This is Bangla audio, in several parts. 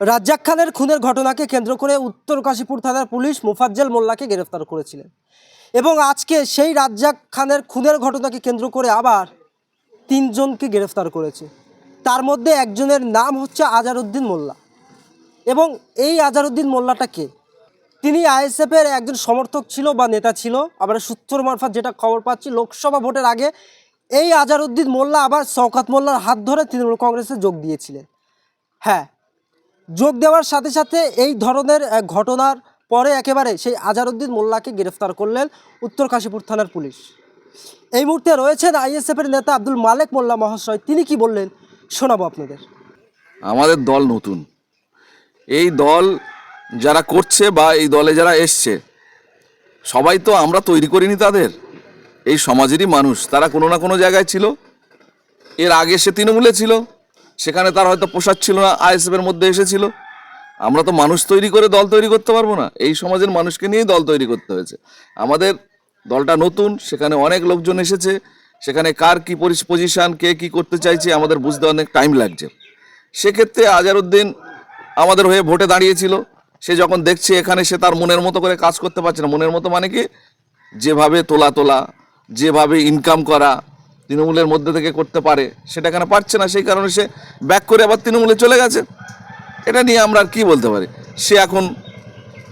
রাজ্জাক খানের খুনের ঘটনাকে কেন্দ্র করে উত্তর কাশীপুর থানার পুলিশ মুফাজ্জল মোল্লাকে গ্রেফতার করেছিলেন। এবং আজকে সেই রাজ্জাক খানের খুনের ঘটনাকে কেন্দ্র করে আবার তিনজনকে গ্রেফতার করেছে। তার মধ্যে একজনের নাম হচ্ছে আজারউদ্দিন মোল্লা। এবং এই আজারউদ্দিন মোল্লাটা কে? তিনি আইএসএফের একজন সমর্থক ছিল বা নেতা ছিল। আবার সূত্র মারফত যেটা খবর পাচ্ছি, লোকসভা ভোটের আগে এই আজারউদ্দিন মোল্লা আবার শওকাত মোল্লার হাত ধরে তৃণমূল কংগ্রেসে যোগ দিয়েছিলেন। হ্যাঁ যোগ দেওয়ার সাথে সাথে এই ধরনের ঘটনার পরে একেবারে সেই আজারউদ্দিন মোল্লাকে গ্রেফতার করলেন উত্তর কাশীপুর থানার পুলিশ। এই মুহূর্তে রয়েছেন আইএসএফের নেতা আব্দুল মালেক মোল্লা মহাশয়। তিনি কি বললেন? শোনাবো আপনাদের। আমাদের দল নতুন। এই দল যারা করছে বা এই দলে যারা এসছে, সবাই তো আমরা তৈরি করিনি তাদের। এই সমাজেরই মানুষ, তারা কোনো না কোনো জায়গায় ছিল। এর আগে সে তৃণমূলে ছিল। সেখানে তার হয়তো পোশাক ছিল না আইএসএফের মধ্যে এসেছিল। আমরা তো মানুষ তৈরি করে দল তৈরি করতে পারব না। এই সমাজের মানুষকে নিয়েই দল তৈরি করতে হয়েছে। আমাদের দলটা নতুন, সেখানে অনেক লোকজন এসেছে। সেখানে কার কি পজিশন কে কি করতে চাইছে, আমাদের বুঝতে অনেক টাইম লাগছে। সেক্ষেত্রে আজারউদ্দিন আমাদের হয়ে ভোটে দাঁড়িয়েছিল। সে যখন দেখছে এখানে, সে তার মনের মতো করে কাজ করতে পারছে না। মনের মতো মানে কি? যেভাবে তোলা তোলা যেভাবে ইনকাম করা তৃণমূলের মধ্যে থেকে করতে পারে, সেটা কেন পারছে না? সেই কারণে সে ব্যাক করে আবার তৃণমূলে চলে গেছে। এটা নিয়ে আমরা আর কী বলতে পারি? সে এখন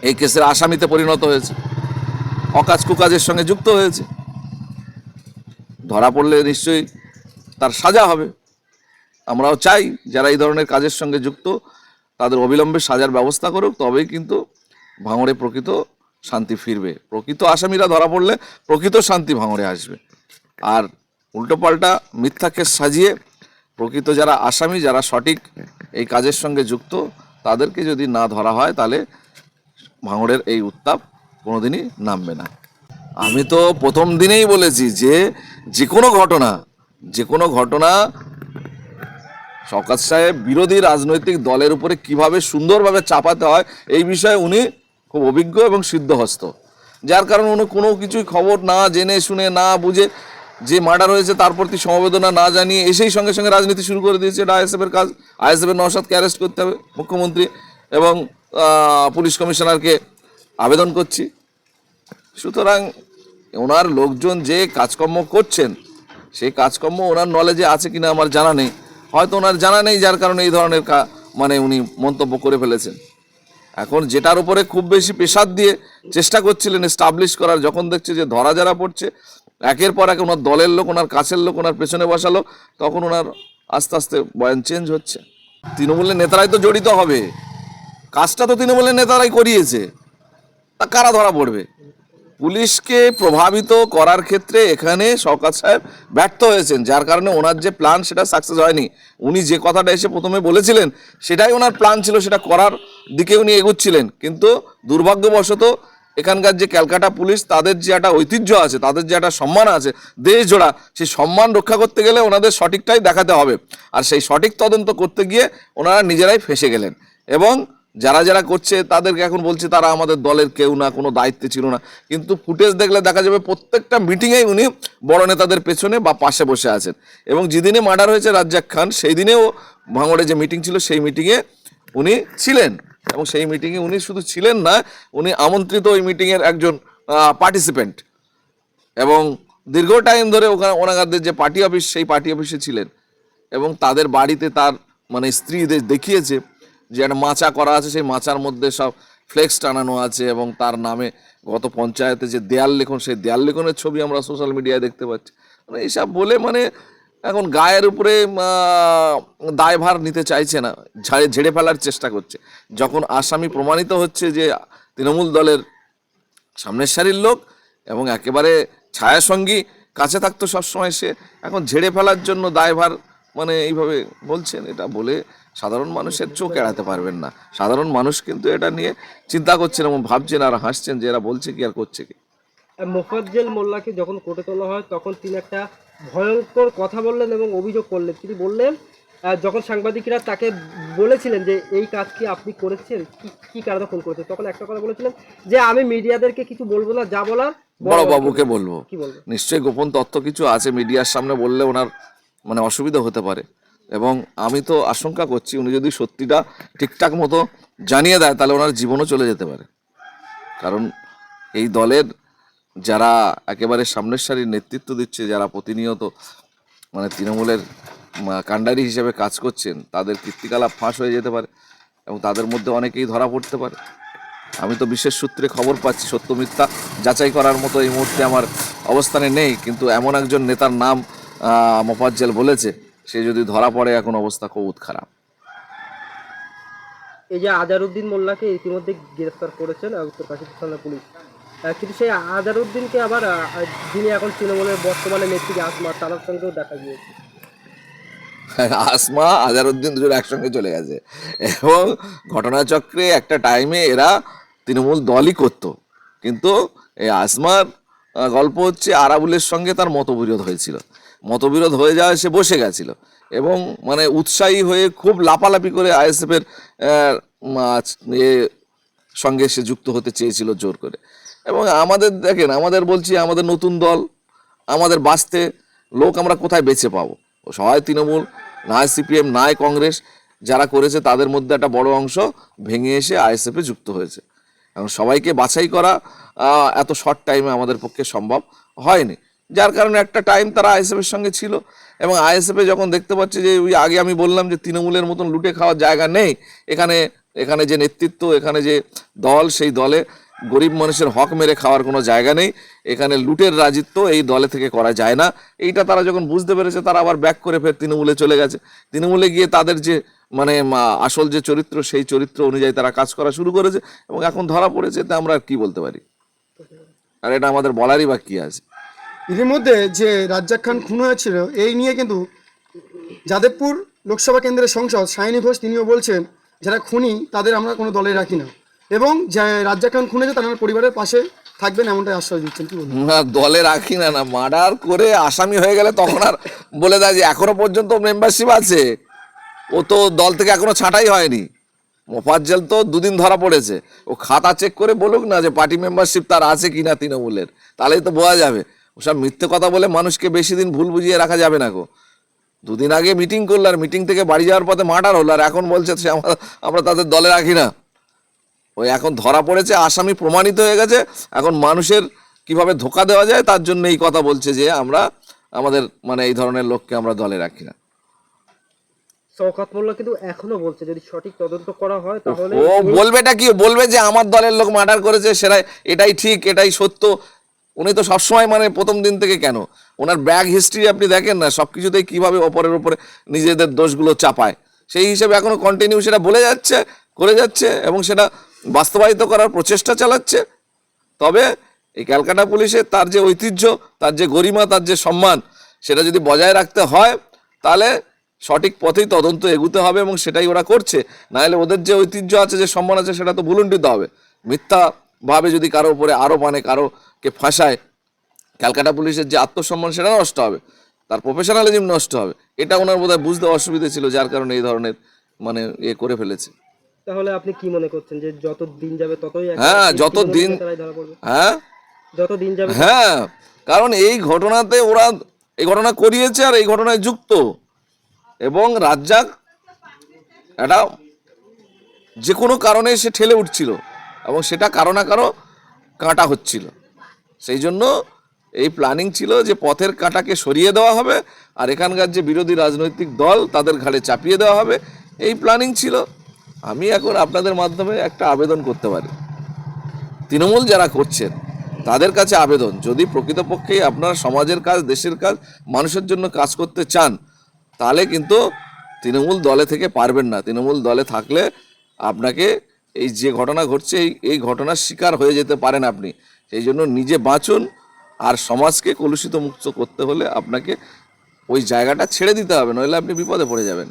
এই কেসের আসামিতে পরিণত হয়েছে। অকাজ কুকাজের সঙ্গে যুক্ত হয়েছে। ধরা পড়লে নিশ্চয়ই তার সাজা হবে। আমরাও চাই যারা এই ধরনের কাজের সঙ্গে যুক্ত, তাদের অবিলম্বে সাজার ব্যবস্থা করুক, তবেই কিন্তু ভাঙড়ে প্রকৃত শান্তি ফিরবে। প্রকৃত আসামিরা ধরা পড়লে প্রকৃত শান্তি ভাঙড়ে আসবে। আর উল্টোপাল্টা মিথ্যা কেস সাজিয়ে প্রকৃত যারা আসামি, যারা সঠিক এই কাজের সঙ্গে যুক্ত, তাদেরকে যদি না ধরা হয়, তাহলে ভাঙড়ের এই উত্তাপ কোনোদিনই নামবে না। আমি তো প্রথম দিনেই বলেছি যে যে কোনো ঘটনা যে কোনো ঘটনা শওকাত সাহেব বিরোধী রাজনৈতিক দলের উপরে কীভাবে সুন্দরভাবে চাপাতে হয়, এই বিষয়ে উনি খুব অভিজ্ঞ এবং সিদ্ধহস্ত। যার কারণে উনি কোনো কিছুই খবর না জেনে শুনে না বুঝে যে মার্ডার হয়েছে তার প্রতি সমবেদনা না জানিয়ে এসেই সঙ্গে সঙ্গে রাজনীতি শুরু করে দিয়েছে। এটা আইএসএফের কাজ। আইএসএফের নওশাদকে অ্যারেস্ট করতে হবে মুখ্যমন্ত্রী এবং পুলিশ কমিশনারকে আবেদন করছি। সুতরাং ওনার লোকজন যে কাজকর্ম করছেন, সেই কাজকর্ম ওনার নলেজে আছে কিনা আমার জানা নেই। হয়তো ওনার জানা নেই যার কারণে এই ধরনের কা- মানে উনি মন্তব্য করে ফেলেছেন। এখন যেটার উপরে খুব বেশি প্রেশার দিয়ে চেষ্টা করছিলেন এস্টাবলিশ করার, যখন দেখছে যে ধরা যারা পড়ছে একের পর এক ওনার দলের লোক, ওনার কাছের লোক, ওনার পেছনে বসালো তখন ওনার আস্তে আস্তে বয়ান চেঞ্জ হচ্ছে। তৃণমূলের নেতারাই তো জড়িত হবে। কাজটা তো তৃণমূলের নেতারাই করিয়েছে। তা কারা ধরা পড়বে? পুলিশকে প্রভাবিত করার ক্ষেত্রে এখানে শওকাত সাহেব ব্যর্থ হয়েছেন, যার কারণে ওনার যে প্ল্যান সেটা সাকসেস হয়নি। উনি যে কথাটা এসে প্রথমে বলেছিলেন, সেটাই ওনার প্ল্যান ছিল, সেটা করার দিকে উনি এগুচ্ছিলেন। কিন্তু দুর্ভাগ্যবশত এখানকার যে ক্যালকাটা পুলিশ, তাদের যে একটা ঐতিহ্য আছে, তাদের যে একটা সম্মান আছে, দেশ জোড়া, সেই সম্মান রক্ষা করতে গেলে ওনাদের সঠিকটাই দেখাতে হবে। আর সেই সঠিক তদন্ত করতে গিয়ে ওনারা নিজেরাই ফেসে গেলেন। এবং যারা যারা করছে, তাদেরকে এখন বলছে, তারা আমাদের দলের কেউ না, কোনো দায়িত্বে ছিল না। কিন্তু ফুটেজ দেখলে দেখা যাবে প্রত্যেকটা মিটিংয়েই উনি বড় নেতাদের পেছনে বা পাশে বসে আছেন। এবং যেদিনে মার্ডার হয়েছে রাজ্জাক খান, সেই দিনেও ভাঙড়ে যে মিটিং ছিল, সেই মিটিংয়ে উনি ছিলেন। এবং সেই মিটিংয়ে উনি শুধু ছিলেন না, উনি আমন্ত্রিত ওই মিটিংয়ের একজন পার্টিসিপেন্ট এবং দীর্ঘ টাইম ধরে ওখানে ওনাগারদের যে পার্টি অফিস সেই পার্টি অফিসে ছিলেন। এবং তাদের বাড়িতে তার মানে স্ত্রীদের দেখিয়েছে যে একটা মাচা করা আছে, সেই মাচার মধ্যে সব ফ্লেক্স টানানো আছে এবং তার নামে গত পঞ্চায়েতে যে দেয়াল লেখন, সেই দেয়াল লেখনের ছবি আমরা সোশ্যাল মিডিয়ায় দেখতে পাচ্ছি। মানে এইসব বলে মানে এখন গায়ের উপরে দায়ভার নিতে চাইছে না, ঝাড়ে, ঝেড়ে ফেলার চেষ্টা করছে। যখন আসামি প্রমাণিত হচ্ছে যে তৃণমূল দলের সামনের সারির লোক এবং একেবারে ছায়াসঙ্গী, কাছে থাকতো সবসময় সে, এখন ঝেড়ে ফেলার জন্য দায়ভার মানে এইভাবে বলছেন, এটা বলে সাধারণ মানুষের চোখ এড়াতে পারবেন না। সাধারণ মানুষ কিন্তু এটা নিয়ে চিন্তা করছেন এবং ভাবছেন আর হাসছেন যে এরা বলছে কি আর করছে কি। মোফাজ্জেল মোল্লাকে যখন কোর্টে তোলা হয়, তখন তিনি একটা ভয়ঙ্কর কথা বললেন এবং অভিযোগ করলেন। তিনি বললেন যখন সাংবাদিকরা তাকে বলেছিলেন যে এই কাজ কি আপনি করেছেন কি কি কারণে ফোন করেছেন তখন একটা কথা বলেছিলেন যে আমি মিডিয়াদেরকে কিছু বলব না যা বলার বড় বাবুকে বলব। কি বলব? নিশ্চয়ই গোপন তথ্য কিছু আছে মিডিয়ার সামনে বললে ওনার মানে অসুবিধা হতে পারে। এবং আমি তো আশঙ্কা করছি উনি যদি সত্যিটা ঠিকঠাক মতো জানিয়ে দেয় তাহলে ওনার জীবনও চলে যেতে পারে। কারণ এই দলের যারা একেবারে সামনের সারির নেতৃত্ব দিচ্ছে যারা প্রতিনিয়ত মানে তৃণমূলের কাণ্ডারি হিসেবে কাজ করছেন তাদের কীর্তিকলাপ ফাঁস হয়ে যেতে পারে এবং তাদের মধ্যে অনেকেই ধরা পড়তে পারে। আমি তো বিশেষ সূত্রে খবর পাচ্ছি সত্য মিথ্যা যাচাই করার মতো এই মুহূর্তে আমার অবস্থানে নেই কিন্তু এমন একজন নেতার নাম মোফাজ্জেল বলেছে সে যদি ধরা পড়ে এখন অবস্থা খুব খারাপ এই যে আজারউদ্দিন মোল্লাকে ইতিমধ্যে গ্রেফতার করেছেন আহ, উত্তরকাশী থানা পুলিশ। কিন্তু সেই আজারউদ্দিনকে আবার যিনি এখন তৃণমূলের বর্তমানে নেত্রী, আসমা তার সঙ্গেও দেখা গিয়েছে। আসমা আজারউদ্দিন দুজন একসঙ্গে চলে গেছে। এবং ঘটনাচক্রে একটা টাইমে এরা তৃণমূল দলই করত। কিন্তু এই আসমার গল্প হচ্ছে আরাবুলের সঙ্গে তার মতবিরোধ হয়েছিল। মতবিরোধ হয়ে যাওয়ায় সে বসে গেছিল। এবং মানে উৎসাহী হয়ে খুব লাপালাপি করে আইএসএফের সঙ্গে সে যুক্ত হতে চেয়েছিল জোর করে। এবং আমাদের, দেখেন, আমাদের বলছি, আমাদের নতুন দল, আমাদের বাঁচতে লোক আমরা কোথায় বেছে পাবো? সবাই তৃণমূল, না সিপিএম নাই কংগ্রেস, যারা করেছে তাদের মধ্যে একটা বড় অংশ ভেঙে এসে আইএসএফে যুক্ত হয়েছে। এবং সবাইকে বাছাই করা এত শর্ট টাইমে আমাদের পক্ষে সম্ভব হয়নি। যার কারণে একটা টাইম তারা আইএসএফের সঙ্গে ছিল এবং আইএসএফে যখন দেখতে পাচ্ছে যে, ওই আগে আমি বললাম যে, তৃণমূলের মতন লুটে খাওয়ার জায়গা নেই, এখানে এখানে যে নেতৃত্ব, এখানে যে দল, সেই দলে গরিব মানুষের হক মেরে খাওয়ার কোনো জায়গা নেই। এখানে লুটের রাজিত্ব এই দলে থেকে করা যায় না। এইটা তারা যখন বুঝতে পেরেছে, তারা আবার ব্যাক করে ফের তৃণমূলে চলে গেছে। তৃণমূলে গিয়ে তাদের যে মানে আসল যে চরিত্র, সেই চরিত্র অনুযায়ী তারা কাজ করা শুরু করেছে এবং এখন ধরা পড়েছে তা আমরা আর কি বলতে পারি? আর এটা আমাদের বলারই বা কি আছে? ইতিমধ্যে যে রাজ্জাক খান খুন হয়েছিল, এই নিয়ে কিন্তু যাদবপুর লোকসভা কেন্দ্রের সংসদ সায়নী ঘোষ তিনিও বলছেন, যারা খুনি তাদের আমরা কোনো দলে রাখি না। এবং রাজ্জাক খান খুন হয়েছে, তারা পরিবারের পাশে থাকবেন, এমনটাই আশ্বাস দিচ্ছেন। কি বলবেন? না, দলে রাখি না না, মার্ডার করে আসামি হয়ে গেলে তখন আর বলে দেয় যে, এখনও পর্যন্ত মেম্বারশিপ আছে। ও তো দল থেকে এখনও ছাঁটাই হয়নি। মোফাজ্জেল তো দুদিন ধরা পড়েছে। ও খাতা চেক করে বলুক না যে পার্টি মেম্বারশিপ তার আছে কি না তৃণমূলের। তাহলেই তো বোঝা যাবে। ওসব মিথ্যে কথা বলে মানুষকে বেশি দিন ভুল বুঝিয়ে রাখা যাবে না গো। দুদিন আগে মিটিং করল আর মিটিং থেকে বাড়ি যাওয়ার পথে মার্ডার হলো, আর এখন বলছে সে আমরা তাদের দলে রাখি না। ওই এখন ধরা পড়েছে আসামি প্রমাণিত হয়ে গেছে এখন মানুষের কীভাবে ধোকা দেওয়া যায় তার জন্য এই কথা বলছে যে আমরা আমাদের মানে এই ধরনের লোককে আমরা দলে রাখি না। শওকত মোল্লা কিন্তু এখনও বলছে যদি সঠিক তদন্ত করা হয় তাহলে ও বলবেটা কি বলবে যে আমার দলের লোক মার্ডার করেছে সেটা এটাই ঠিক এটাই সত্য। উনি তো সবসময় মানে প্রথম দিন থেকে কেন? ওনার ব্যাগ হিস্ট্রি আপনি দেখেন না সব কিছুতেই কীভাবে অপরের উপরে নিজেদের দোষগুলো চাপায়। সেই হিসেবে এখনও কন্টিনিউ সেটা বলে যাচ্ছে করে যাচ্ছে এবং সেটা বাস্তবায়িত করার প্রচেষ্টা চালাচ্ছে। তবে এই ক্যালকাটা পুলিশের তার যে ঐতিহ্য, তার যে গরিমা, তার যে সম্মান, সেটা যদি বজায় রাখতে হয়, তাহলে সঠিক পথেই তদন্ত এগুতে হবে এবং সেটাই ওরা করছে। নাহলে ওদের যে ঐতিহ্য আছে, যে সম্মান আছে, সেটা তো ভুলুণ্ঠিত হবে। মিথ্যাভাবে যদি কারও উপরে আরও মানে কারোকে ফাঁসায়, ক্যালকাটা পুলিশের যে আত্মসম্মান, সেটা নষ্ট হবে। তার প্রফেশনালিজম নষ্ট হবে। এটা ওনার বোধহয় বুঝতে অসুবিধা ছিল, যার কারণে এই ধরনের মানে এ করে ফেলেছে। তাহলে আপনি কি মনে করছেন যে যত দিন যাবে ততই হ্যাঁ, যত দিন- হ্যাঁ। যত দিন যাবে হ্যাঁ কারণ এই ঘটনাতে ওরা এই ঘটনা করিয়েছে আর এই ঘটনায় যুক্ত। এবং রাজ্জাক একটা যে কোনো কারণে সে ঠেলে উঠছিল এবং সেটা কারও না কারও কাঁটা হচ্ছিল। সেই জন্য এই প্ল্যানিং ছিল যে পথের কাঁটাকে সরিয়ে দেওয়া হবে আর এখানকার যে বিরোধী রাজনৈতিক দল তাদের ঘাড়ে চাপিয়ে দেওয়া হবে। এই প্ল্যানিং ছিল। আমি এখন আপনাদের মাধ্যমে একটা আবেদন করতে পারি। তৃণমূল যারা করছেন, তাদের কাছে আবেদন। যদি প্রকৃতপক্ষেই আপনারা সমাজের কাজ, দেশের কাজ, মানুষের জন্য কাজ করতে চান, তাহলে কিন্তু তৃণমূল দলে থেকে পারবেন না। তৃণমূল দলে থাকলে আপনাকে এই যে ঘটনা ঘটছে, এই এই ঘটনার শিকার হয়ে যেতে পারেন আপনি। সেই জন্য নিজে বাঁচুন আর সমাজকে কলুষিত মুক্ত করতে হলে আপনাকে ওই জায়গাটা ছেড়ে দিতে হবে, নইলে আপনি বিপদে পড়ে যাবেন।